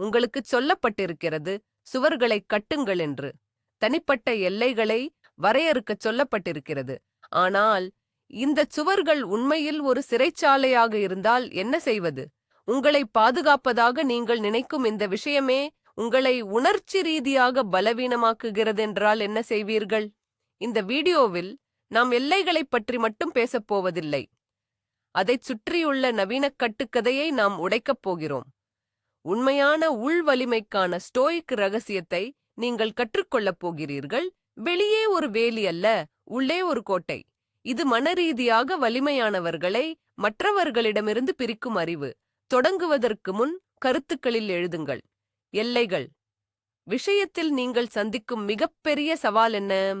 உங்களுக்குச் சொல்லப்பட்டிருக்கிறது சுவர்களைக் கட்டுங்கள் என்று. தனிப்பட்ட எல்லைகளை வரையறுக்கச் சொல்லப்பட்டிருக்கிறது. ஆனால் இந்த சுவர்கள் உண்மையில் ஒரு சிறைச்சாலையாக இருந்தால் என்ன செய்வது? உங்களை பாதுகாப்பதாக நீங்கள் நினைக்கும் இந்த விஷயமே உங்களை உணர்ச்சி ரீதியாக பலவீனமாக்குகிறதென்றால் என்ன செய்வீர்கள்? இந்த வீடியோவில் நாம் எல்லைகளைப் பற்றி மட்டும் பேசப் போவதில்லை. அதைச் சுற்றியுள்ள நவீன கட்டுக்கதையை நாம் உடைக்கப் போகிறோம். உண்மையான உள் வலிமைக்கான ஸ்டோயிக் ரகசியத்தை நீங்கள் கற்றுக்கொள்ளப் போகிறீர்கள். வெளியே ஒரு வேலி அல்ல உள்ளே ஒரு கோட்டை. இது மனரீதியாக வலிமையானவர்களை மற்றவர்களிடமிருந்து பிரிக்கும் அறிவு. தொடங்குவதற்கு முன் கருத்துக்களில் எழுதுங்கள். எல்லைகள். விஷயத்தில் நீங்கள் சந்திக்கும் மிகப்பெரிய சவால் என்ன?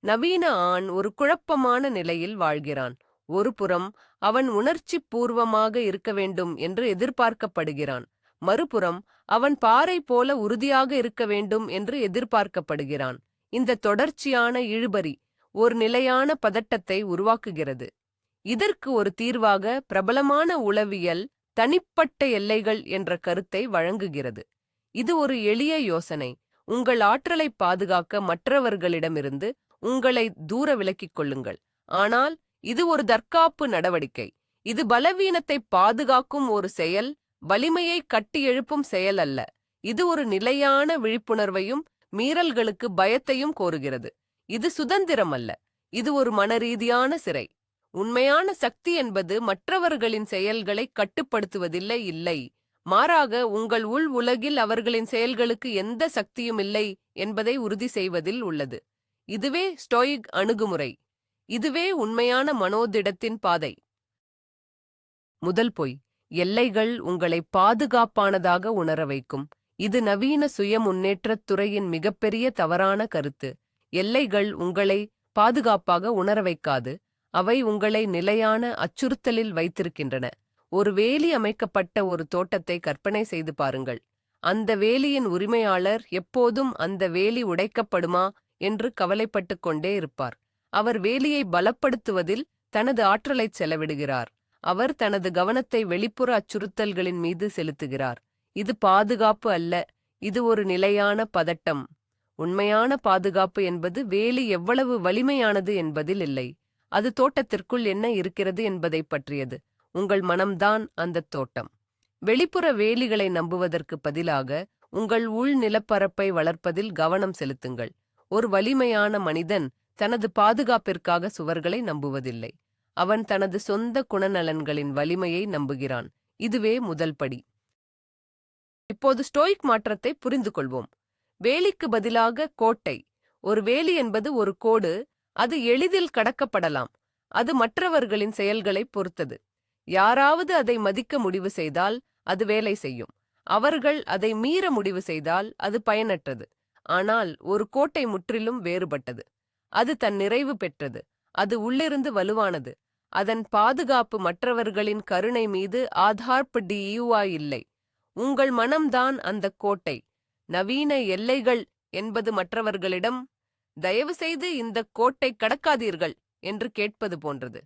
நவீன ஆண் ஒரு குழப்பமான நிலையில் வாழ்கிறான். ஒருபுறம் அவன் உணர்ச்சி பூர்வமாக இருக்க வேண்டும் என்று எதிர்பார்க்கப்படுகிறான். மறுபுறம் அவன் பாறை போல உறுதியாக இருக்க வேண்டும் என்று எதிர்பார்க்கப்படுகிறான். இந்த தொடர்ச்சியான இழுபறி ஒரு நிலையான பதட்டத்தை உருவாக்குகிறது. இதற்கு ஒரு தீர்வாக பிரபலமான உளவியல் தனிப்பட்ட எல்லைகள் என்ற கருத்தை வழங்குகிறது. இது ஒரு எளிய யோசனை. உங்கள் ஆற்றலை பாதுகாக்க மற்றவர்களிடமிருந்து உங்களை தூர விலக்கிக் கொள்ளுங்கள். ஆனால் இது ஒரு தற்காப்பு நடவடிக்கை. இது பலவீனத்தை பாதுகாக்கும் ஒரு செயல் வலிமையை கட்டியெழுப்பும் செயல் அல்ல. இது ஒரு நிலையான விழிப்புணர்வையும் மீறல்களுக்கு பயத்தையும் கோருகிறது. இது சுதந்திரம் அல்ல. இது ஒரு மனரீதியான சிறை. உண்மையான சக்தி என்பது மற்றவர்களின் செயல்களை கட்டுப்படுத்துவதில்லை இல்லை. மாறாக உங்கள் உள் உலகில் அவர்களின் செயல்களுக்கு எந்த சக்தியும் இல்லை என்பதை உறுதி செய்வதில் உள்ளது. இதுவே ஸ்டோயிக் அணுகுமுறை. இதுவே உண்மையான மனோதிடத்தின் பாதை. முதல் பொய் எல்லைகள் உங்களை பாதுகாப்பானதாக உணர வைக்கும். இது நவீன சுய முன்னேற்றத் துறையின் மிகப்பெரிய தவறான கருத்து. எல்லைகள் உங்களை பாதுகாப்பாக உணர வைக்காது. அவை உங்களை நிலையான அச்சுறுத்தலில் வைத்திருக்கின்றன. ஒரு வேலி அமைக்கப்பட்ட ஒரு தோட்டத்தை கற்பனை செய்து பாருங்கள். அந்த வேலியின் உரிமையாளர் எப்போதும் அந்த வேலி உடைக்கப்படுமா என்று கவலைப்பட்டுக் கொண்டே இருப்பார். அவர் வேலியை பலப்படுத்துவதில் தனது ஆற்றலைச் செலவிடுகிறார். அவர் தனது கவனத்தை வெளிப்புற அச்சுறுத்தல்களின் மீது செலுத்துகிறார். இது பாதுகாப்பு அல்ல இது ஒரு நிலையான பதட்டம். உண்மையான பாதுகாப்பு என்பது வேலி எவ்வளவு வலிமையானது என்பதில் இல்லை. அது தோட்டத்திற்குள் என்ன இருக்கிறது என்பதைப் பற்றியது. உங்கள் மனம்தான் அந்தத் தோட்டம். வெளிப்புற வேலிகளை நம்புவதற்கு பதிலாக உங்கள் உள் நிலப்பரப்பை வளர்ப்பதில் கவனம் செலுத்துங்கள். ஒரு வலிமையான மனிதன் தனது பாதுகாப்பிற்காக சுவர்களை நம்புவதில்லை. அவன் தனது சொந்த குணநலன்களின் வலிமையை நம்புகிறான். இதுவே முதல் படி. இப்போது ஸ்டோயிக் மாற்றத்தை புரிந்து கொள்வோம் வேலிக்கு பதிலாக கோட்டை. ஒரு வேலி என்பது ஒரு கோடு அது எளிதில் கடக்கப்படலாம். அது மற்றவர்களின் செயல்களைப் பொறுத்தது. யாராவது அதை மதிக்க முடிவு செய்தால் அது வேலை செய்யும். அவர்கள் அதை மீற முடிவு செய்தால் அது பயனற்றது. ஆனால் ஒரு கோட்டை முற்றிலும் வேறுபட்டது. அது தன் நிறைவு பெற்றது. அது உள்ளிருந்து வலுவானது. அதன் பாதுகாப்பு மற்றவர்களின் கருணை மீது ஆதார்படியுவா இல்லை. உங்கள் மனம்தான் அந்த கோட்டை. நவீன எல்லைகள் என்பது மற்றவர்களிடம் தயவுசெய்து இந்த கோட்டை கடக்காதீர்கள் என்று கேட்பது போன்றது.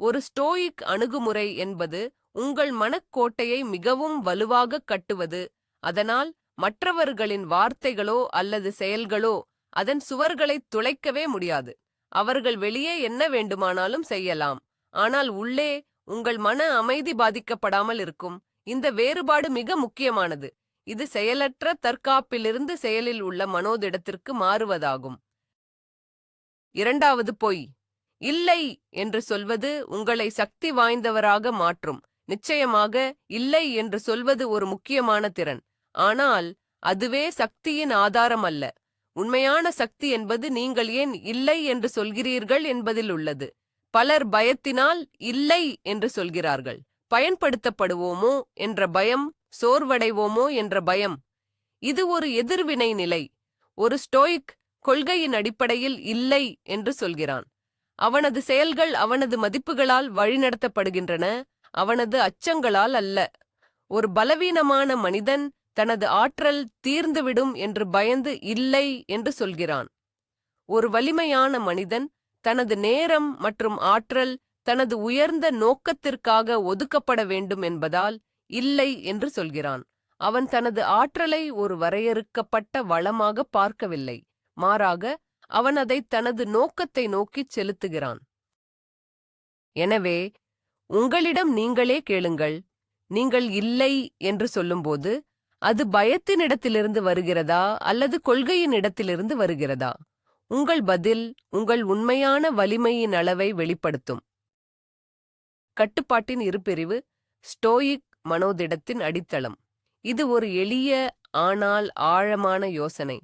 ஒரு ஸ்டோயிக் அணுகுமுறை என்பது உங்கள் மனக்கோட்டையை மிகவும் வலுவாக கட்டுவது அதனால் மற்றவர்களின் வார்த்தைகளோ அல்லது செயல்களோ அதன் சுவர்களை துளைக்கவே முடியாது. அவர்கள் வெளியே என்ன வேண்டுமானாலும் செய்யலாம். ஆனால் உள்ளே உங்கள் மன அமைதி பாதிக்கப்படாமல் இருக்கும். இந்த வேறுபாடு மிக முக்கியமானது. இது செயலற்ற தற்காப்பிலிருந்து செயலில் உள்ள மனோதிடத்திற்கு மாறுவதாகும். இரண்டாவது பொய். இல்லை என்று சொல்வது உங்களை சக்தி வாய்ந்தவராக மாற்றும். நிச்சயமாக இல்லை என்று சொல்வது ஒரு முக்கியமான திறன். ஆனால் அதுவே சக்தியின் ஆதாரம் அல்ல உண்மையான சக்தி என்பது நீங்கள் ஏன் இல்லை என்று சொல்கிறீர்கள் என்பதில் உள்ளது. பலர் பயத்தினால் இல்லை என்று சொல்கிறார்கள். பயன்படுத்தப்படுவோமோ என்ற பயம் சோர்வடைவோமோ என்ற பயம். இது ஒரு எதிர்வினை நிலை. ஒரு ஸ்டோயிக் கொள்கையின் அடிப்படையில் இல்லை என்று சொல்கிறான். அவனது செயல்கள் அவனது மதிப்புகளால் வழிநடத்தப்படுகின்றன அவனது அச்சங்களால் அல்ல. ஒரு பலவீனமான மனிதன் தனது ஆற்றல் தீர்ந்துவிடும் என்று பயந்து இல்லை என்று சொல்கிறான். ஒரு வலிமையான மனிதன் தனது நேரம் மற்றும் ஆற்றல் தனது உயர்ந்த நோக்கத்திற்காக ஒதுக்கப்பட வேண்டும் என்பதால் இல்லை என்று சொல்கிறான். அவன் தனது ஆற்றலை ஒரு வரையறுக்கப்பட்ட வளமாக பார்க்கவில்லை. மாறாக அவன் அதை தனது நோக்கத்தை நோக்கிச் செலுத்துகிறான். எனவே உங்களிடம் நீங்களே கேளுங்கள். நீங்கள் இல்லை என்று சொல்லும்போது அது பயத்தினிடத்திலிருந்து வருகிறதா அல்லது கொள்கையின் இடத்திலிருந்து வருகிறதா? உங்கள் பதில் உங்கள் உண்மையான வலிமையின் அளவை வெளிப்படுத்தும். கட்டுப்பாட்டின் இருப்பிரிவு ஸ்டோயிக் மனோதிடத்தின் அடித்தளம். இது ஒரு எளிய ஆனால் ஆழமான யோசனை.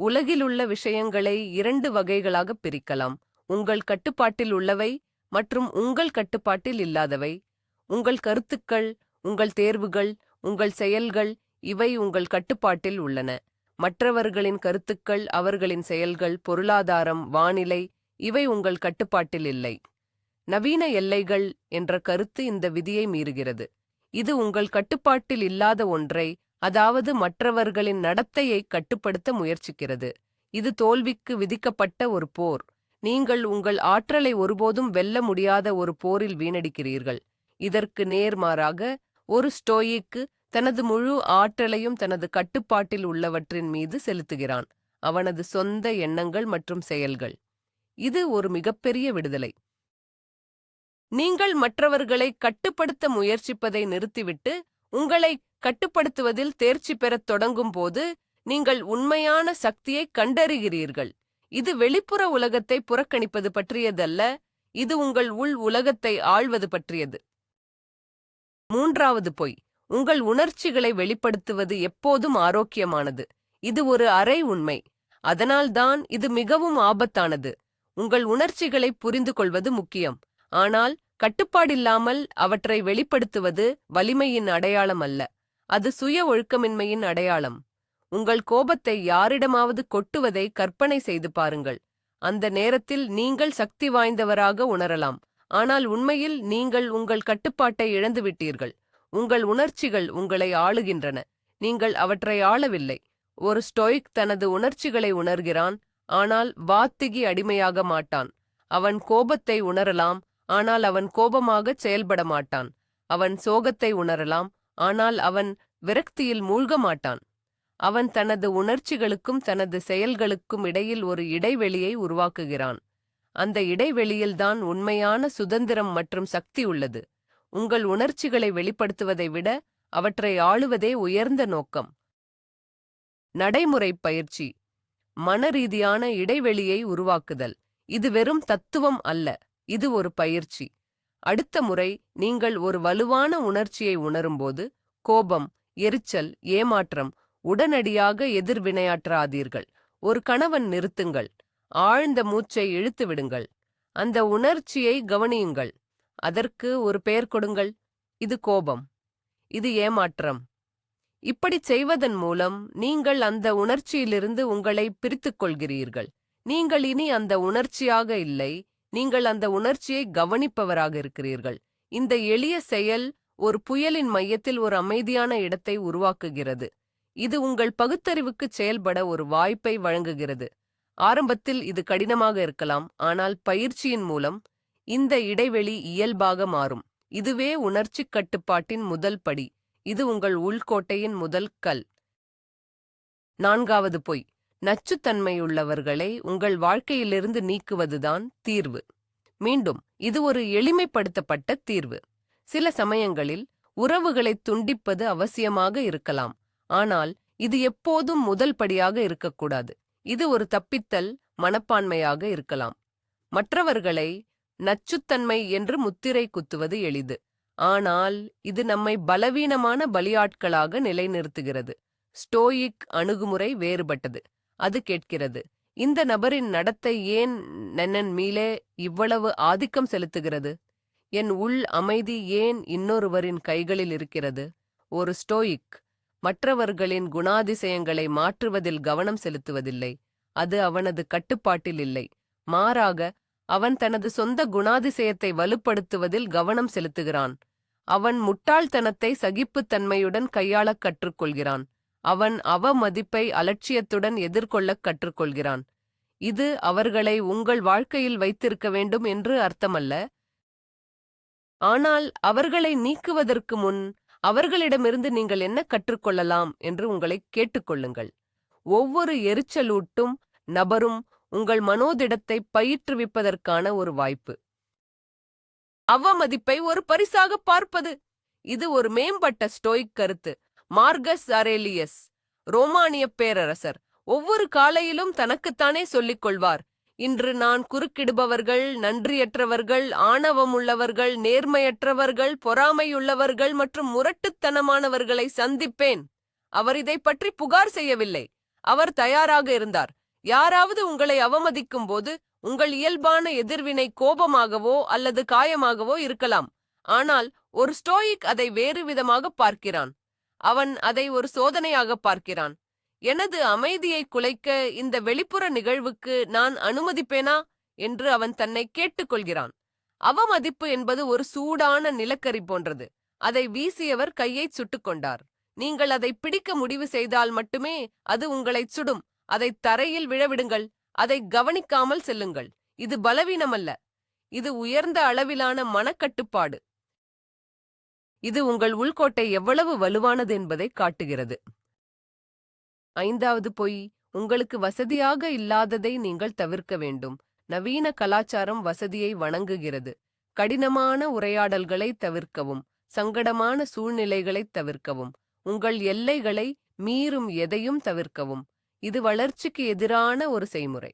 உலகிலுள்ள விஷயங்களை இரண்டு வகைகளாக பிரிக்கலாம். உங்கள் கட்டுப்பாட்டில் உள்ளவை மற்றும் உங்கள் கட்டுப்பாட்டில் இல்லாதவை. உங்கள் கருத்துக்கள் உங்கள் தேர்வுகள் உங்கள் செயல்கள் இவை உங்கள் கட்டுப்பாட்டில் உள்ளன. மற்றவர்களின் கருத்துக்கள் அவர்களின் செயல்கள் பொருளாதாரம் வானிலை இவை உங்கள் கட்டுப்பாட்டில் இல்லை. நவீன எல்லைகள் என்ற கருத்து இந்த விதியை மீறுகிறது. இது உங்கள் கட்டுப்பாட்டில் இல்லாத ஒன்றை அதாவது மற்றவர்களின் நடத்தையை கட்டுப்படுத்த முயற்சிக்கிறது. இது தோல்விக்கு விதிக்கப்பட்ட ஒரு போர். நீங்கள் உங்கள் ஆற்றலை ஒருபோதும் வெல்ல முடியாத ஒரு போரில் வீணடிக்கிறீர்கள். இதற்கு நேர்மாறாக ஒரு ஸ்டோயிக்கு தனது முழு ஆற்றலையும் தனது கட்டுப்பாட்டில் உள்ளவற்றின் மீது செலுத்துகிறான். அவனது சொந்த எண்ணங்கள் மற்றும் செயல்கள். இது ஒரு மிகப்பெரிய விடுதலை. நீங்கள் மற்றவர்களை கட்டுப்படுத்த முயற்சிப்பதை நிறுத்திவிட்டு உங்களை கட்டுப்படுத்துவதில் தேர்ச்சி பெறத் தொடங்கும் போது நீங்கள் உண்மையான சக்தியை கண்டறிகிறீர்கள். இது வெளிப்புற உலகத்தை புறக்கணிப்பது பற்றியதல்ல இது உங்கள் உள் உலகத்தை ஆள்வது பற்றியது. மூன்றாவது பொய். உங்கள் உணர்ச்சிகளை வெளிப்படுத்துவது எப்போதும் ஆரோக்கியமானது. இது ஒரு அரை உண்மை. அதனால்தான் இது மிகவும் ஆபத்தானது. உங்கள் உணர்ச்சிகளை புரிந்து கொள்வது முக்கியம். ஆனால் கட்டுப்பாடில்லாமல் அவற்றை வெளிப்படுத்துவது வலிமையின் அடையாளம் அல்ல. அது சுய ஒழுக்கமின்மையின் அடையாளம். உங்கள் கோபத்தை யாரிடமாவது கொட்டுவதை கற்பனை செய்து பாருங்கள். அந்த நேரத்தில் நீங்கள் சக்தி வாய்ந்தவராக உணரலாம். ஆனால் உண்மையில் நீங்கள் உங்கள் கட்டுப்பாட்டை இழந்துவிட்டீர்கள். உங்கள் உணர்ச்சிகள் உங்களை ஆளுகின்றன. நீங்கள் அவற்றை ஆளவில்லை. ஒரு ஸ்டோயிக் தனது உணர்ச்சிகளை உணர்கிறான் ஆனால் வாத்திகி அடிமையாக மாட்டான். அவன் கோபத்தை உணரலாம் ஆனால் அவன் கோபமாகச் செயல்பட மாட்டான். அவன் சோகத்தை உணரலாம் ஆனால் அவன் விரக்தியில் மூழ்க மாட்டான். அவன் தனது உணர்ச்சிகளுக்கும் தனது செயல்களுக்கும் இடையில் ஒரு இடைவெளியை உருவாக்குகிறான். அந்த இடைவெளியில்தான் உண்மையான சுதந்திரம் மற்றும் சக்தி உள்ளது. உங்கள் உணர்ச்சிகளை வெளிப்படுத்துவதை விட அவற்றை ஆளுவதே உயர்ந்த நோக்கம். நடைமுறை பயிற்சி. மனரீதியான இடைவெளியை உருவாக்குதல். இது வெறும் தத்துவம் அல்ல இது ஒரு பயிற்சி. அடுத்த முறை நீங்கள் ஒரு வலுவான உணர்ச்சியை உணரும்போது கோபம் எரிச்சல் ஏமாற்றம் உடனடியாக எதிர்வினையாற்றாதீர்கள் ஒரு கணவன் நிறுத்துங்கள். ஆழ்ந்த மூச்சை இழுத்து விடுங்கள் அந்த உணர்ச்சியை கவனியுங்கள். அதற்கு ஒரு பெயர் கொடுங்கள். இது கோபம். இது ஏமாற்றம். இப்படிச் செய்வதன் மூலம் நீங்கள் அந்த உணர்ச்சியிலிருந்து உங்களை பிரித்துக் கொள்கிறீர்கள் நீங்கள் இனி அந்த உணர்ச்சியாக இல்லை. நீங்கள் அந்த உணர்ச்சியை கவனிப்பவராக இருக்கிறீர்கள். இந்த எளிய செயல் ஒரு புயலின் மையத்தில் ஒரு அமைதியான இடத்தை உருவாக்குகிறது. இது உங்கள் பகுத்தறிவுக்குச் செயல்பட ஒரு வாய்ப்பை வழங்குகிறது. ஆரம்பத்தில் இது கடினமாக இருக்கலாம். ஆனால் பயிற்சியின் மூலம் இந்த இடைவெளி இயல்பாக மாறும். இதுவே உணர்ச்சிக் கட்டுப்பாட்டின் முதல் படி. இது உங்கள் உள்கோட்டையின் முதல் கல். நான்காவது பொய். நச்சுத்தன்மையுள்ளவர்களை உங்கள் வாழ்க்கையிலிருந்து நீக்குவதுதான் தீர்வு. மீண்டும் இது ஒரு எளிமைப்படுத்தப்பட்ட தீர்வு. சில சமயங்களில் உறவுகளை துண்டிப்பது அவசியமாக இருக்கலாம். ஆனால் இது எப்போதும் முதல் படியாக இருக்கக்கூடாது. இது ஒரு தப்பித்தல் மனப்பான்மையாக இருக்கலாம். மற்றவர்களை நச்சுத்தன்மை என்று முத்திரை குத்துவது எளிது. ஆனால் இது நம்மை பலவீனமான பலியாட்களாக நிலைநிறுத்துகிறது. ஸ்டோயிக் அணுகுமுறை வேறுபட்டது. அது கேட்கிறது இந்த நபரின் நடத்தை ஏன் நன்னன் மீளே இவ்வளவு ஆதிக்கம் செலுத்துகிறது? என் உள் அமைதி ஏன் இன்னொருவரின் கைகளில் இருக்கிறது? ஒரு ஸ்டோயிக் மற்றவர்களின் குணாதிசயங்களை மாற்றுவதில் கவனம் செலுத்துவதில்லை. அது அவனது கட்டுப்பாட்டில் இல்லை. மாறாக அவன் தனது சொந்த குணாதிசயத்தை வலுப்படுத்துவதில் கவனம் செலுத்துகிறான். அவன் முட்டாள்தனத்தை சகிப்புத்தன்மையுடன் கையாளக் கற்றுக்கொள்கிறான். அவன் அவமதிப்பை அலட்சியத்துடன் எதிர்கொள்ளக் கற்றுக்கொள்கிறான். இது அவர்களை உங்கள் வாழ்க்கையில் வைத்திருக்க வேண்டும் என்று அர்த்தமல்ல. ஆனால் அவர்களை நீக்குவதற்கு முன் அவர்களிடமிருந்து நீங்கள் என்ன கற்றுக்கொள்ளலாம் என்று உங்களை கேட்டுக்கொள்ளுங்கள். ஒவ்வொரு எரிச்சலூட்டும் நபரும் உங்கள் மனோதிடத்தை பயிற்றுவிப்பதற்கான ஒரு வாய்ப்பு. அவமதிப்பை ஒரு பரிசாக பார்ப்பது. இது ஒரு மேம்பட்ட ஸ்டோயிக் கருத்து. மார்கஸ் அரேலியஸ் ரோமானிய பேரரசர் ஒவ்வொரு காலையிலும் தனக்குத்தானே சொல்லிக் கொள்வார். இன்று நான் குறுக்கிடுபவர்கள் நன்றியற்றவர்கள் ஆணவமுள்ளவர்கள் நேர்மையற்றவர்கள் பொறாமையுள்ளவர்கள் மற்றும் முரட்டுத்தனமானவர்களை சந்திப்பேன். அவர் இதை பற்றி புகார் செய்யவில்லை. அவர் தயாராக இருந்தார். யாராவது உங்களை அவமதிக்கும் போது உங்கள் இயல்பான எதிர்வினை கோபமாகவோ அல்லது காயமாகவோ இருக்கலாம். ஆனால் ஒரு ஸ்டோயிக் அதை வேறு விதமாக பார்க்கிறான். அவன் அதை ஒரு சோதனையாக பார்க்கிறான். எனது அமைதியை குலைக்க இந்த வெளிப்புற நிகழ்வுக்கு நான் அனுமதிப்பேனா? என்று அவன் தன்னை கேட்டுக்கொள்கிறான். அவமதிப்பு என்பது ஒரு சூடான நிலக்கரி போன்றது. அதை வீசியவர் கையைச் சுட்டுக் கொண்டார். நீங்கள் அதை பிடிக்க முடிவு செய்தால் மட்டுமே அது உங்களைச் சுடும். அதை தரையில் விழவிடுங்கள் அதை கவனிக்காமல் செல்லுங்கள். இது பலவீனமல்ல. இது உயர்ந்த அளவிலான மனக்கட்டுப்பாடு. இது உங்கள் உள்கோட்டை எவ்வளவு வலுவானது என்பதை காட்டுகிறது. ஐந்தாவது பொய் உங்களுக்கு வசதியாக இல்லாததை நீங்கள் தவிர்க்க வேண்டும். நவீன கலாச்சாரம் வசதியை வணங்குகிறது. கடினமான உரையாடல்களை தவிர்க்கவும் சங்கடமான சூழ்நிலைகளைத் தவிர்க்கவும் உங்கள் எல்லைகளை மீறும் எதையும் தவிர்க்கவும். இது வளர்ச்சிக்கு எதிரான ஒரு செய்முறை.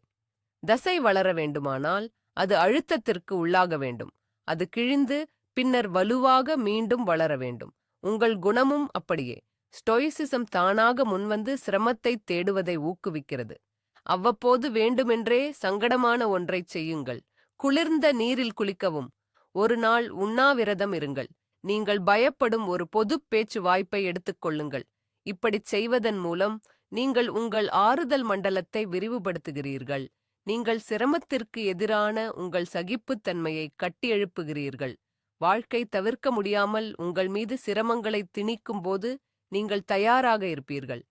தசை வளர வேண்டுமானால் அது அழுத்தத்திற்கு உள்ளாக வேண்டும். அது கிழிந்து பின்னர் வலுவாக மீண்டும் வளர வேண்டும். உங்கள் குணமும் அப்படியே. ஸ்டோயிசிசம் தானாக முன்வந்து சிரமத்தை தேடுவதை ஊக்குவிக்கிறது. அவ்வப்போது வேண்டுமென்றே சங்கடமான ஒன்றைச் செய்யுங்கள். குளிர்ந்த நீரில் குளிக்கவும். ஒரு நாள் உண்ணாவிரதம் இருங்கள். நீங்கள் பயப்படும் ஒரு பொதுப் பேச்சு வாய்ப்பை எடுத்துக்கொள்ளுங்கள் இப்படிச் செய்வதன் மூலம் நீங்கள் உங்கள் ஆறுதல் மண்டலத்தை விரிவுபடுத்துகிறீர்கள். நீங்கள் சிரமத்திற்கு எதிரான உங்கள் சகிப்புத்தன்மையை கட்டியெழுப்புகிறீர்கள். வாழ்க்கை தவிர்க்க முடியாமல் உங்கள் மீது சிரமங்களை திணிக்கும் போது நீங்கள் தயாராக இருப்பீர்கள்.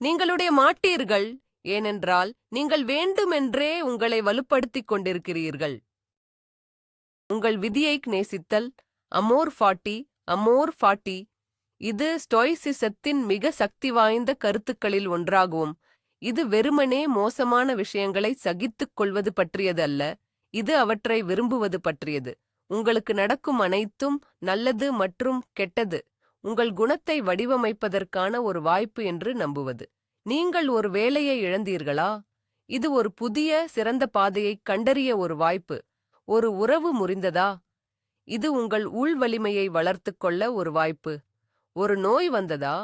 நீங்களுடைய மாட்டீர்கள் ஏனென்றால் நீங்கள் வேண்டுமென்றே உங்களை வலுப்படுத்திக் கொண்டிருக்கிறீர்கள். உங்கள் விதியை நேசித்தல் அமோர் ஃபாட்டி அமோர் ஃபாட்டி இது ஸ்டோய்சிசத்தின் மிக சக்தி வாய்ந்த கருத்துக்களில் ஒன்றாகும். இது வெறுமனே மோசமான விஷயங்களை சகித்துக் கொள்வது பற்றியது அல்ல இது அவற்றை விரும்புவது பற்றியது. உங்களுக்கு நடக்கும் அனைத்தும் நல்லது மற்றும் கெட்டது. உங்கள் குணத்தை வடிவமைப்பதற்கான ஒரு வாய்ப்பு என்று நம்புவது. நீங்கள் ஒரு வேலையை இழந்தீர்களா? இது ஒரு புதிய சிறந்த பாதையை கண்டறிய ஒரு வாய்ப்பு. ஒரு உறவு முறிந்ததா? இது உங்கள் உள் வலிமையை வளர்த்துக் கொள்ள ஒரு வாய்ப்பு. ஒரு நோய் வந்ததா?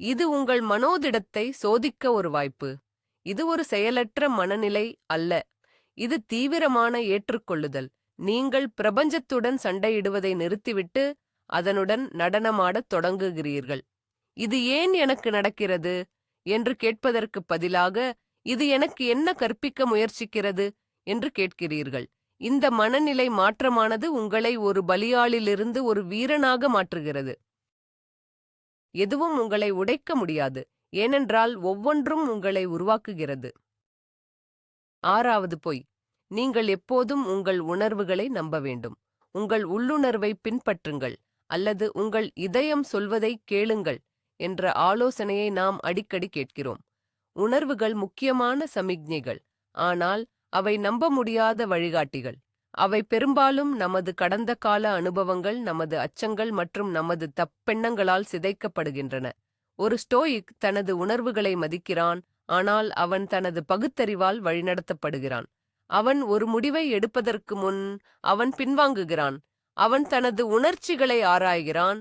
இது உங்கள் மனோதிடத்தை சோதிக்க ஒரு வாய்ப்பு. இது ஒரு செயலற்ற மனநிலை அல்ல. இது தீவிரமான ஏற்றுக்கொள்ளுதல். நீங்கள் பிரபஞ்சத்துடன் சண்டையிடுவதை நிறுத்திவிட்டு அதனுடன் நடனமாடத் தொடங்குகிறீர்கள். இது ஏன் எனக்கு நடக்கிறது? என்று கேட்பதற்குப் பதிலாக இது எனக்கு என்ன கற்பிக்க முயற்சிக்கிறது? என்று கேட்கிறீர்கள். இந்த மனநிலை மாற்றமானது உங்களை ஒரு பலியாளிலிருந்து ஒரு வீரனாக மாற்றுகிறது. எதுவும் உங்களை உடைக்க முடியாது ஏனென்றால் ஒவ்வொன்றும் உங்களை உருவாக்குகிறது. ஆறாவது பொய் நீங்கள் எப்போதும் உங்கள் உணர்வுகளை நம்ப வேண்டும். உங்கள் உள்ளுணர்வை பின்பற்றுங்கள் அல்லது உங்கள் இதயம் சொல்வதை கேளுங்கள் என்ற ஆலோசனையை நாம் அடிக்கடி கேட்கிறோம். உணர்வுகள் முக்கியமான சமிக்ஞைகள் ஆனால் அவை நம்ப முடியாத வழிகாட்டிகள். அவை பெரும்பாலும் நமது கடந்த கால அனுபவங்கள் நமது அச்சங்கள் மற்றும் நமது தப்பெண்ணங்களால் சிதைக்கப்படுகின்றன. ஒரு ஸ்டோயிக் தனது உணர்வுகளை மதிக்கிறான் ஆனால் அவன் தனது பகுத்தறிவால் வழிநடத்தப்படுகிறான். அவன் ஒரு முடிவை எடுப்பதற்கு முன் அவன் பின்வாங்குகிறான். அவன் தனது உணர்ச்சிகளை ஆராய்கிறான்.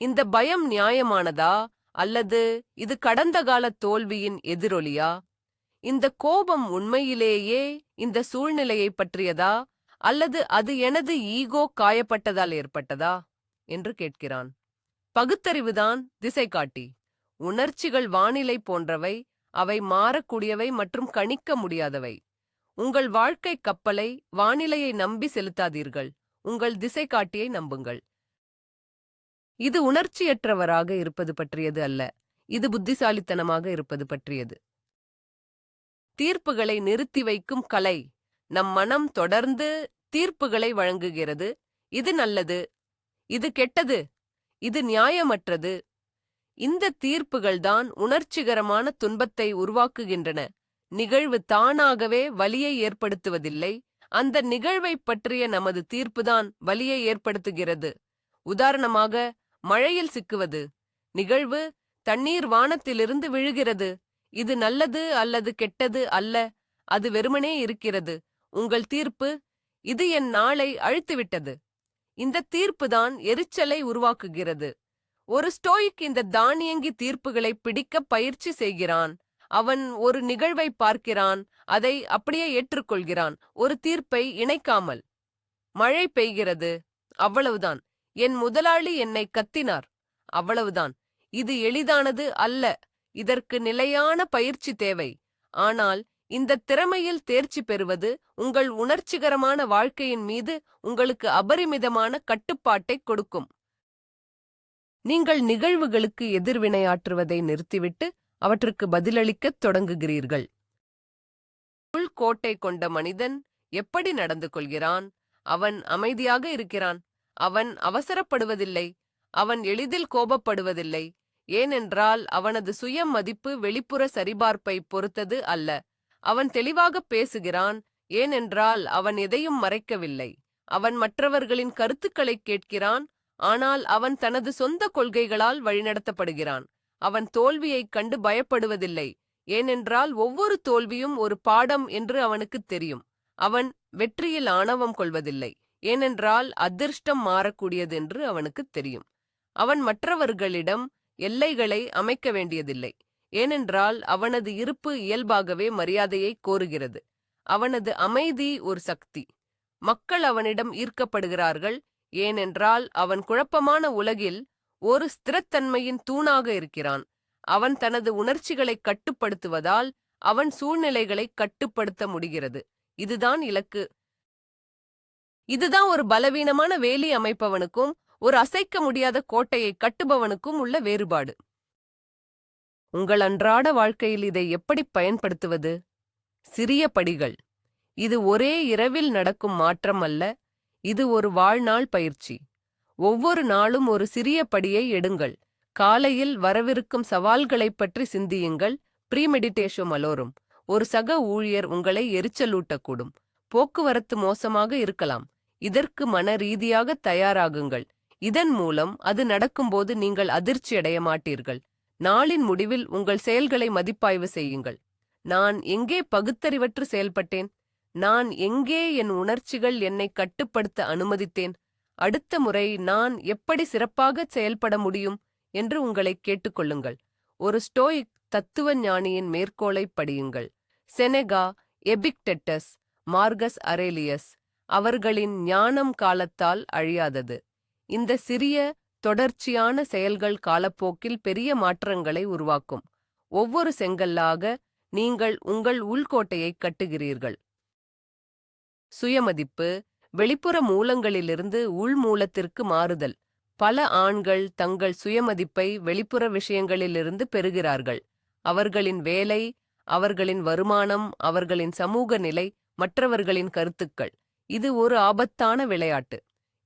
இந்த பயம் நியாயமானதா அல்லது இது கடந்த கால தோல்வியின் எதிரொலியா? இந்த கோபம் உண்மையிலேயே இந்த சூழ்நிலையை பற்றியதா? அல்லது அது எனது ஈகோ காயப்பட்டதால் ஏற்பட்டதா? என்று கேட்கிறான். பகுத்தறிவுதான் திசை காட்டி உணர்ச்சிகள் வானிலை போன்றவை அவை மாறக்கூடியவை மற்றும் கணிக்க முடியாதவை. உங்கள் வாழ்க்கை கப்பலை வானிலையை நம்பி செலுத்தாதீர்கள். உங்கள் திசை காட்டியை நம்புங்கள். இது உணர்ச்சியற்றவராக இருப்பது பற்றியது அல்ல. இது புத்திசாலித்தனமாக இருப்பது பற்றியது. தீர்ப்புகளை நிறுத்தி வைக்கும் கலை. நம் மனம் தொடர்ந்து தீர்ப்புகளை வழங்குகிறது. இது நல்லது. இது கெட்டது. இது நியாயமற்றது. இந்த தீர்ப்புகள்தான் உணர்ச்சிகரமான துன்பத்தை உருவாக்குகின்றன. நிகழ்வு தானாகவே வலியை ஏற்படுத்துவதில்லை. அந்த நிகழ்வைப் பற்றிய நமது தீர்ப்புதான் வலியை ஏற்படுத்துகிறது. உதாரணமாக மழையில் சிக்குவது. நிகழ்வு தண்ணீர் வானத்திலிருந்து விழுகிறது. இது நல்லது அல்லது கெட்டது அல்ல. அது வெறுமனே இருக்கிறது. உங்கள் தீர்ப்பு இது என் நாளை அழித்துவிட்டது. இந்த தீர்ப்புதான் எரிச்சலை உருவாக்குகிறது. ஒரு ஸ்டோயிக் இந்த தானியங்கி தீர்ப்புகளை பிடிக்க பயிற்சி செய்கிறான். அவன் ஒரு நிகழ்வை பார்க்கிறான். அதை அப்படியே ஏற்றுக்கொள்கிறான். ஒரு தீர்ப்பை இணைக்காமல். மழை பெய்கிறது. அவ்வளவுதான். என் முதலாளி என்னை கத்தினார். அவ்வளவுதான். இது எளிதானது அல்ல. இதற்கு நிலையான பயிற்சி தேவை. ஆனால் இந்த திறமையில் தேர்ச்சி பெறுவது உங்கள் உணர்ச்சிகரமான வாழ்க்கையின் மீது உங்களுக்கு அபரிமிதமான கட்டுப்பாட்டைக் கொடுக்கும். நீங்கள் நிகழ்வுகளுக்கு எதிர்வினையாற்றுவதை நிறுத்திவிட்டு அவற்றுக்கு பதிலளிக்கத் தொடங்குகிறீர்கள். உள்கோட்டை கொண்ட மனிதன் எப்படி நடந்து கொள்கிறான்? அவன் அமைதியாக இருக்கிறான். அவன் அவசரப்படுவதில்லை. அவன் எளிதில் கோபப்படுவதில்லை. ஏனென்றால் அவனது சுய மதிப்பு வெளிப்புற சரிபார்ப்பை பொறுத்தது அல்ல. அவன் தெளிவாகப் பேசுகிறான் ஏனென்றால் அவன் எதையும் மறைக்கவில்லை. அவன் மற்றவர்களின் கருத்துக்களைக் கேட்கிறான் ஆனால் அவன் தனது சொந்த கொள்கைகளால் வழிநடத்தப்படுகிறான். அவன் தோல்வியைக் கண்டு பயப்படுவதில்லை ஏனென்றால் ஒவ்வொரு தோல்வியும் ஒரு பாடம் என்று அவனுக்குத் தெரியும். அவன் வெற்றியில் ஆணவம் கொள்வதில்லை ஏனென்றால் அதிர்ஷ்டம் மாறக்கூடியது என்று அவனுக்குத் தெரியும். அவன் மற்றவர்களிடம் எல்லைகளை அமைக்க வேண்டியதில்லை. ஏனென்றால் அவனது இருப்பு இயல்பாகவே மரியாதையை கோருகிறது. அவனது அமைதி ஒரு சக்தி. மக்கள் அவனிடம் ஈர்க்கப்படுகிறார்கள். ஏனென்றால் அவன் குழப்பமான உலகில் ஒரு ஸ்திரத்தன்மையின் தூணாக இருக்கிறான். அவன் தனது உணர்ச்சிகளை கட்டுப்படுத்துவதால் அவன் சூழ்நிலைகளை கட்டுப்படுத்த முடிகிறது. இதுதான் இலக்கு. இதுதான் ஒரு பலவீனமான வேலி அமைப்பவனுக்கும் ஒரு அசைக்க முடியாத கோட்டையை கட்டுபவனுக்கும் உள்ள வேறுபாடு. உங்கள் அன்றாட வாழ்க்கையில் இதை எப்படி பயன்படுத்துவது? சிறிய படிகள். இது ஒரே இரவில் நடக்கும் மாற்றம் அல்ல இது ஒரு வாழ்நாள் பயிற்சி. ஒவ்வொரு நாளும் ஒரு சிறிய படியை எடுங்கள். காலையில் வரவிருக்கும் சவால்களைப் பற்றி சிந்தியுங்கள். ப்ரீமெடிடேஷோ அலோரும். ஒரு சக ஊழியர் உங்களை எரிச்சலூட்டக்கூடும். போக்குவரத்து மோசமாக இருக்கலாம். இதற்கு மன ரீதியாக தயாராகுங்கள். இதன் மூலம் அது நடக்கும்போது நீங்கள் அதிர்ச்சியடைய மாட்டீர்கள். நாளின் முடிவில் உங்கள் செயல்களை மதிப்பாய்வு செய்யுங்கள். நான் எங்கே பகுத்தறிவற்று செயல்பட்டேன்? நான் எங்கே என் உணர்ச்சிகள் என்னை கட்டுப்படுத்த அனுமதித்தேன்? அடுத்த முறை நான் எப்படி சிறப்பாக செயல்பட முடியும் என்று உங்களை கேட்டுக்கொள்ளுங்கள். ஒரு ஸ்டோயிக் தத்துவ ஞானியின் மேற்கோளை படியுங்கள். செனெகா எபிக்டெட்டஸ் மார்கஸ் அரேலியஸ் அவர்களின் ஞானம் காலத்தால் அழியாதது. இந்த சிறிய தொடர்ச்சியான செயல்கள் காலப்போக்கில் பெரிய மாற்றங்களை உருவாக்கும். ஒவ்வொரு செங்கல்லாக நீங்கள் உங்கள் உள்கோட்டையை கட்டுகிறீர்கள். சுயமதிப்பு வெளிப்புற மூலங்களிலிருந்து உள் மூலத்திற்கு மாறுதல். பல ஆண்கள் தங்கள் சுயமதிப்பை வெளிப்புற விஷயங்களிலிருந்து பெறுகிறார்கள். அவர்களின் வேலை அவர்களின் வருமானம் அவர்களின் சமூக நிலை மற்றவர்களின் கருத்துக்கள். இது ஒரு ஆபத்தான விளையாட்டு.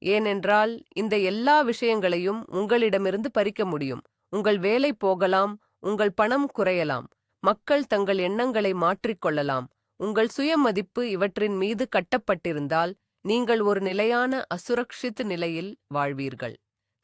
ஏனென்றால் இந்த எல்லா விஷயங்களையும் உங்களிடமிருந்து பறிக்க முடியும். உங்கள் வேலை போகலாம் உங்கள் பணம் குறையலாம் மக்கள் தங்கள் எண்ணங்களை மாற்றிக்கொள்ளலாம் உங்கள் சுயமதிப்பு இவற்றின் மீது கட்டப்பட்டிருந்தால் நீங்கள் ஒரு நிலையான அசுரக்ஷித் நிலையில் வாழ்வீர்கள்.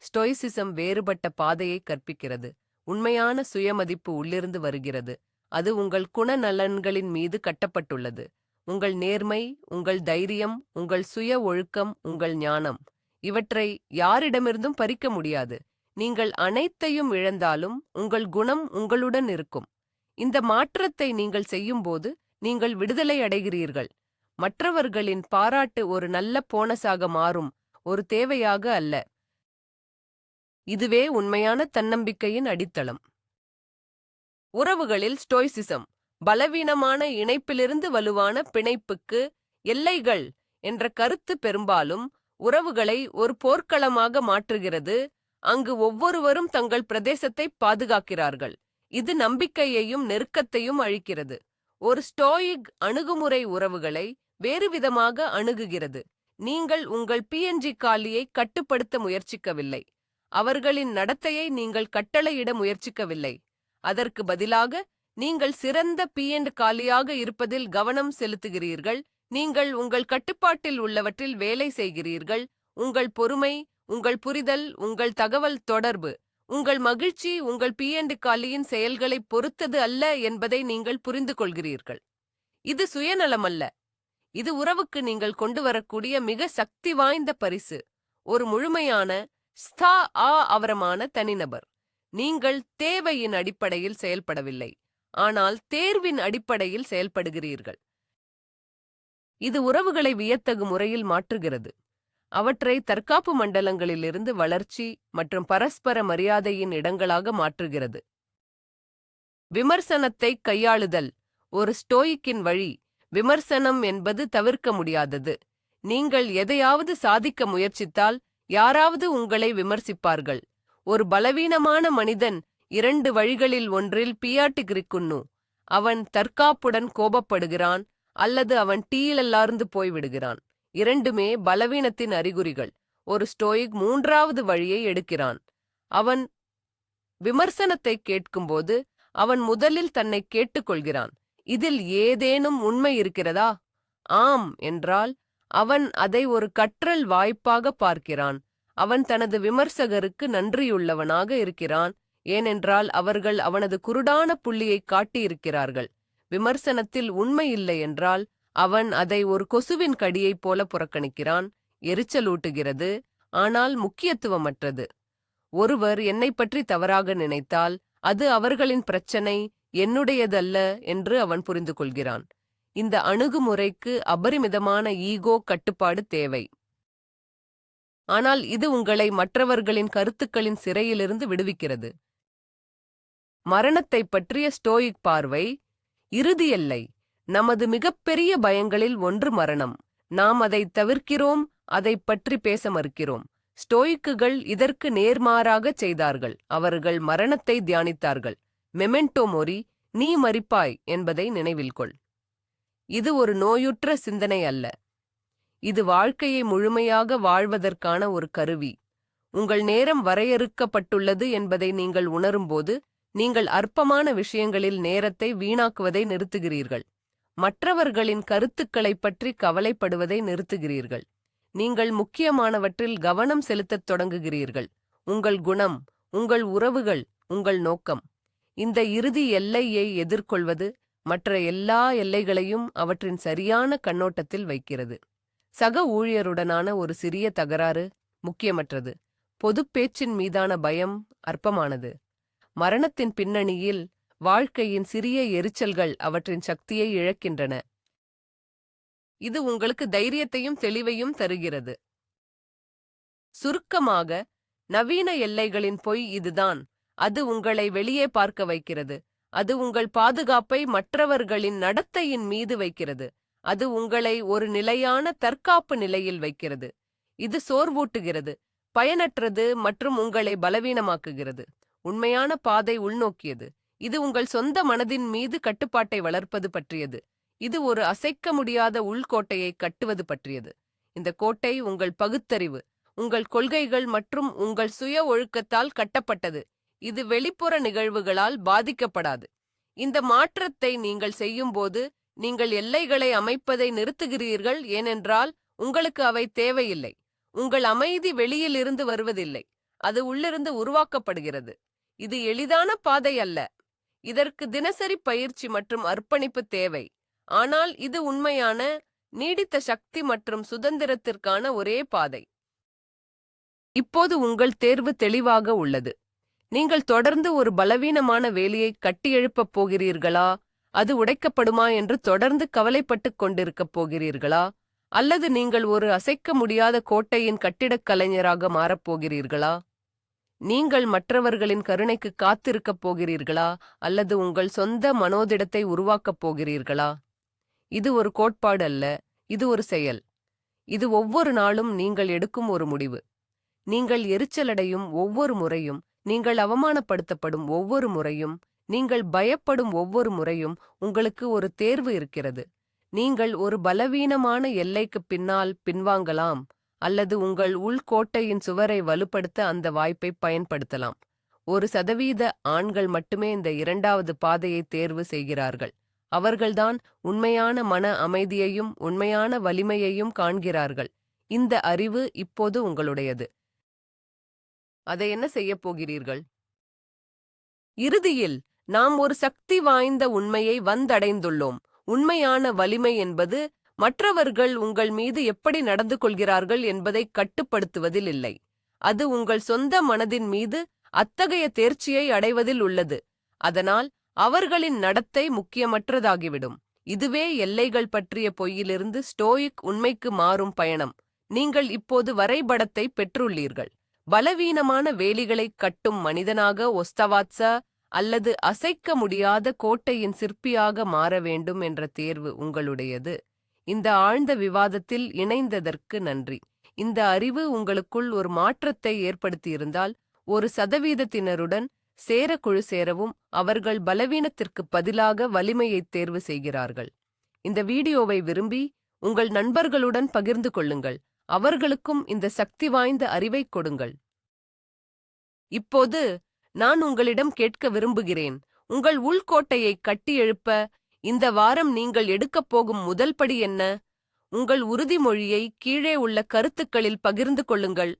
ஸ்டோய்சிசம் வேறுபட்ட பாதையை கற்பிக்கிறது. உண்மையான சுயமதிப்பு உள்ளிருந்து வருகிறது. அது உங்கள் குணநலன்களின் மீது கட்டப்பட்டுள்ளது. உங்கள் நேர்மை உங்கள் தைரியம் உங்கள் சுய ஒழுக்கம் உங்கள் ஞானம். இவற்றை யாரிடமிருந்தும் பறிக்க முடியாது. நீங்கள் அனைத்தையும் இழந்தாலும் உங்கள் குணம் உங்களுடன் இருக்கும். இந்த மாற்றத்தை நீங்கள் செய்யும்போது நீங்கள் விடுதலை அடைகிறீர்கள். மற்றவர்களின் பாராட்டு ஒரு நல்ல போனஸாக மாறும் ஒரு தேவையாக அல்ல. இதுவே உண்மையான தன்னம்பிக்கையின் அடித்தளம். உறவுகளில் ஸ்டோய்சிசம் பலவீனமான இணைப்பிலிருந்து வலுவான பிணைப்புக்கு எல்லைகள் என்ற கருத்து பெரும்பாலும் உறவுகளை ஒரு போர்க்களமாக மாற்றுகிறது. அங்கு ஒவ்வொருவரும் தங்கள் பிரதேசத்தை பாதுகாக்கிறார்கள். இது நம்பிக்கையையும் நெருக்கத்தையும் அழிக்கிறது. ஒரு ஸ்டோயிக் அணுகுமுறை உறவுகளை வேறுவிதமாக அணுகுகிறது. நீங்கள் உங்கள் பிஎன்ஜி காலியை கட்டுப்படுத்த முயற்சிக்கவில்லை. அவர்களின் நடத்தையை நீங்கள் கட்டளையிட முயற்சிக்கவில்லை. அதற்கு பதிலாக நீங்கள் சிறந்த பிஎண்ட் காலியாக இருப்பதில் கவனம் செலுத்துகிறீர்கள். நீங்கள் உங்கள் கட்டுப்பாட்டில் உள்ளவற்றில் வேலை செய்கிறீர்கள். உங்கள் பொறுமை உங்கள் புரிதல் உங்கள் தகவல் தொடர்பு. உங்கள் மகிழ்ச்சி உங்கள் பிஎண்ட் காலியின் செயல்களைப் பொறுத்தது அல்ல என்பதை நீங்கள் புரிந்து கொள்கிறீர்கள். இது சுயநலமல்ல. இது உறவுக்கு நீங்கள் கொண்டு வரக்கூடிய மிக சக்தி வாய்ந்த பரிசு. ஒரு முழுமையான ஸ்தா ஆ அவரமான தனிநபர். நீங்கள் தேவையின் அடிப்படையில் செயல்படவில்லை. ஆனால் தேர்வின் அடிப்படையில் செயல்படுகிறீர்கள். இது உறவுகளை வியத்தகு முறையில் மாற்றுகிறது. அவற்றை தற்காப்பு மண்டலங்களிலிருந்து வளர்ச்சி மற்றும் பரஸ்பர மரியாதையின் இடங்களாக மாற்றுகிறது. விமர்சனத்தை கையாளுதல் ஒரு ஸ்டோயிக்கின் வழி விமர்சனம் என்பது தவிர்க்க முடியாதது. நீங்கள் எதையாவது சாதிக்க முயற்சித்தால் யாராவது உங்களை விமர்சிப்பார்கள். ஒரு பலவீனமான மனிதன் இரண்டு வழிகளில் ஒன்றில் பியாட்டுகிரிக்குன்னு அவன் தற்காப்புடன் கோபப்படுகிறான் அல்லது அவன் டீலல்லார்ந்து போய்விடுகிறான். இரண்டுமே பலவீனத்தின் அறிகுறிகள். ஒரு ஸ்டோயிக் மூன்றாவது வழியை எடுக்கிறான். அவன் விமர்சனத்தை கேட்கும்போது அவன் முதலில் தன்னை கேட்டுக்கொள்கிறான். இதில் ஏதேனும் உண்மை இருக்கிறதா? ஆம் என்றால் அவன் அதை ஒரு கற்றல் வாய்ப்பாக பார்க்கிறான். அவன் தனது விமர்சகருக்கு நன்றியுள்ளவனாக இருக்கிறான். ஏனென்றால் அவர்கள் அவனது குருடான புள்ளியை காட்டியிருக்கிறார்கள். விமர்சனத்தில் உண்மை இல்லை என்றால் அவன் அதை ஒரு கொசுவின் கடியைப் போல புறக்கணிக்கிறான் எரிச்சலூட்டுகிறது ஆனால் முக்கியத்துவமற்றது. ஒருவர் என்னை பற்றி தவறாக நினைத்தால் அது அவர்களின் பிரச்சனை என்னுடையதல்ல என்று அவன் புரிந்து கொள்கிறான் இந்த அணுகுமுறைக்கு அபரிமிதமான ஈகோ கட்டுப்பாடு தேவை. ஆனால் இது உங்களை மற்றவர்களின் கருத்துக்களின் சிறையிலிருந்து விடுவிக்கிறது. மரணத்தைப் பற்றிய ஸ்டோயிக் பார்வை இறுதி எல்லை நமது மிகப்பெரிய பயங்களில் ஒன்று மரணம். நாம் அதை தவிர்க்கிறோம் அதைப் பற்றி பேச மறுக்கிறோம். ஸ்டோயிக்குகள் இதற்கு நேர்மாறாகச் செய்தார்கள் அவர்கள் மரணத்தை தியானித்தார்கள். மெமெண்டோ மொரி நீ மறிப்பாய் என்பதை நினைவில் கொள். இது ஒரு நோயுற்ற சிந்தனை அல்ல. இது வாழ்க்கையை முழுமையாக வாழ்வதற்கான ஒரு கருவி. உங்கள் நேரம் வரையறுக்கப்பட்டுள்ளது என்பதை நீங்கள் உணரும்போது நீங்கள் அற்பமான விஷயங்களில் நேரத்தை வீணாக்குவதை நிறுத்துகிறீர்கள். மற்றவர்களின் கருத்துக்களைப் பற்றி கவலைப்படுவதை நிறுத்துகிறீர்கள். நீங்கள் முக்கியமானவற்றில் கவனம் செலுத்தத் தொடங்குகிறீர்கள். உங்கள் குணம் உங்கள் உறவுகள் உங்கள் நோக்கம். இந்த இறுதி எல்லையை எதிர்கொள்வது மற்ற எல்லா எல்லைகளையும் அவற்றின் சரியான கண்ணோட்டத்தில் வைக்கிறது. சக ஊழியருடனான ஒரு சிறிய தகராறு முக்கியமற்றது. பொதுப் பேச்சின் மீதான பயம் அற்பமானது. மரணத்தின் பின்னணியில் வாழ்க்கையின் சிறிய எரிச்சல்கள் அவற்றின் சக்தியை இழக்கின்றன. இது உங்களுக்கு தைரியத்தையும் தெளிவையும் தருகிறது. சுருக்கமாக நவீன எல்லைகளின் பொய் இதுதான். அது உங்களை வெளியே பார்க்க வைக்கிறது. அது உங்கள் பாதுகாப்பை மற்றவர்களின் நடத்தையின் மீது வைக்கிறது. அது உங்களை ஒரு நிலையான தற்காப்பு நிலையில் வைக்கிறது. இது சோர்வூட்டுகிறது பயனற்றது மற்றும் உங்களை பலவீனமாக்குகிறது. உண்மையான பாதை உள்நோக்கியது. இது உங்கள் சொந்த மனதின் மீது கட்டுப்பாட்டை வளர்ப்பது பற்றியது. இது ஒரு அசைக்க முடியாத உள்கோட்டையை கட்டுவது பற்றியது. இந்த கோட்டை உங்கள் பகுத்தறிவு உங்கள் கொள்கைகள் மற்றும் உங்கள் சுய ஒழுக்கத்தால் கட்டப்பட்டது. இது வெளிப்புற நிகழ்வுகளால் பாதிக்கப்படாது. இந்த மாற்றத்தை நீங்கள் செய்யும்போது நீங்கள் எல்லைகளை அமைப்பதை நிறுத்துகிறீர்கள் ஏனென்றால் உங்களுக்கு அவை தேவையில்லை. உங்கள் அமைதி வெளியிலிருந்து வருவதில்லை. அது உள்ளிருந்து உருவாக்கப்படுகிறது. இது எளிதான பாதை அல்ல. இதற்கு தினசரி பயிற்சி மற்றும் அர்ப்பணிப்பு தேவை. ஆனால் இது உண்மையான நீடித்த சக்தி மற்றும் சுதந்திரத்திற்கான ஒரே பாதை. இப்போது உங்கள் தேர்வு தெளிவாக உள்ளது. நீங்கள் தொடர்ந்து ஒரு பலவீனமான வேலையை கட்டியெழுப்பப் போகிறீர்களா? அது உடைக்கப்படுமா என்று தொடர்ந்து கவலைப்பட்டுக் கொண்டிருக்கப் போகிறீர்களா? அல்லது நீங்கள் ஒரு அசைக்க முடியாத கோட்டையின் கட்டிடக் கலைஞராக மாறப்போகிறீர்களா நீங்கள் மற்றவர்களின் கருணைக்கு காத்திருக்கப் போகிறீர்களா? அல்லது உங்கள் சொந்த மனோதிடத்தை உருவாக்கப் போகிறீர்களா? இது ஒரு கோட்பாடு அல்ல இது ஒரு செயல். இது ஒவ்வொரு நாளும் நீங்கள் எடுக்கும் ஒரு முடிவு. நீங்கள் எரிச்சலடையும் ஒவ்வொரு முறையும் நீங்கள் அவமானப்படுத்தப்படும் ஒவ்வொரு முறையும் நீங்கள் பயப்படும் ஒவ்வொரு முறையும் உங்களுக்கு ஒரு தேர்வு இருக்கிறது. நீங்கள் ஒரு பலவீனமான எல்லைக்குப் பின்னால் பின்வாங்கலாம். அல்லது உங்கள் உள்கோட்டையின் சுவரை வலுப்படுத்த அந்த வாய்ப்பை பயன்படுத்தலாம். ஒரு சதவீத ஆண்கள் மட்டுமே இந்த இரண்டாவது பாதையை தேர்வு செய்கிறார்கள். அவர்கள்தான் உண்மையான மன அமைதியையும் உண்மையான வலிமையையும் காண்கிறார்கள். இந்த அறிவு இப்போது உங்களுடையது. அதை என்ன செய்யப் போகிறீர்கள்? இறுதியில் நாம் ஒரு சக்தி வாய்ந்த உண்மையை வந்தடைந்துள்ளோம். உண்மையான வலிமை என்பது மற்றவர்கள் உங்கள் மீது எப்படி நடந்து கொள்கிறார்கள் என்பதை கட்டுப்படுத்துவதில் இல்லை. அது உங்கள் சொந்த மனதின் மீது அத்தகைய தேர்ச்சியை அடைவதில் உள்ளது. அதனால் அவர்களின் நடத்தை முக்கியமற்றதாகிவிடும். இதுவே எல்லைகள் பற்றிய பொய்யிலிருந்து ஸ்டோயிக் உண்மைக்கு மாறும் பயணம். நீங்கள் இப்போது வரைபடத்தை பெற்றுள்ளீர்கள். பலவீனமான வேலிகளைக் கட்டும் மனிதனாக ஒஸ்தவாத்ச அல்லது அசைக்க முடியாத கோட்டையின் சிற்பியாக மாற வேண்டும் என்ற தேர்வு உங்களுடையது. இந்த ஆழ்ந்த விவாதத்தில் இணைந்ததற்கு நன்றி. இந்த அறிவு உங்களுக்குள் ஒரு மாற்றத்தை ஏற்படுத்தியிருந்தால் ஒரு சதவீதத்தினருடன் சேர குழு சேரவும் அவர்கள் பலவீனத்திற்கு பதிலாக வலிமையைத் தேர்வு செய்கிறார்கள். இந்த வீடியோவை விரும்பி உங்கள் நண்பர்களுடன் பகிர்ந்து கொள்ளுங்கள். அவர்களுக்கும் இந்த சக்தி வாய்ந்த அறிவைக் கொடுங்கள். இப்போது நான் உங்களிடம் கேட்க விரும்புகிறேன். உங்கள் உள்கோட்டையை கட்டியெழுப்ப இந்த வாரம் நீங்கள் எடுக்கப் போகும் முதல் படி என்ன? உங்கள் உறுதிமொழியை கீழே உள்ள கருத்துக்களில் பகிர்ந்து கொள்ளுங்கள்.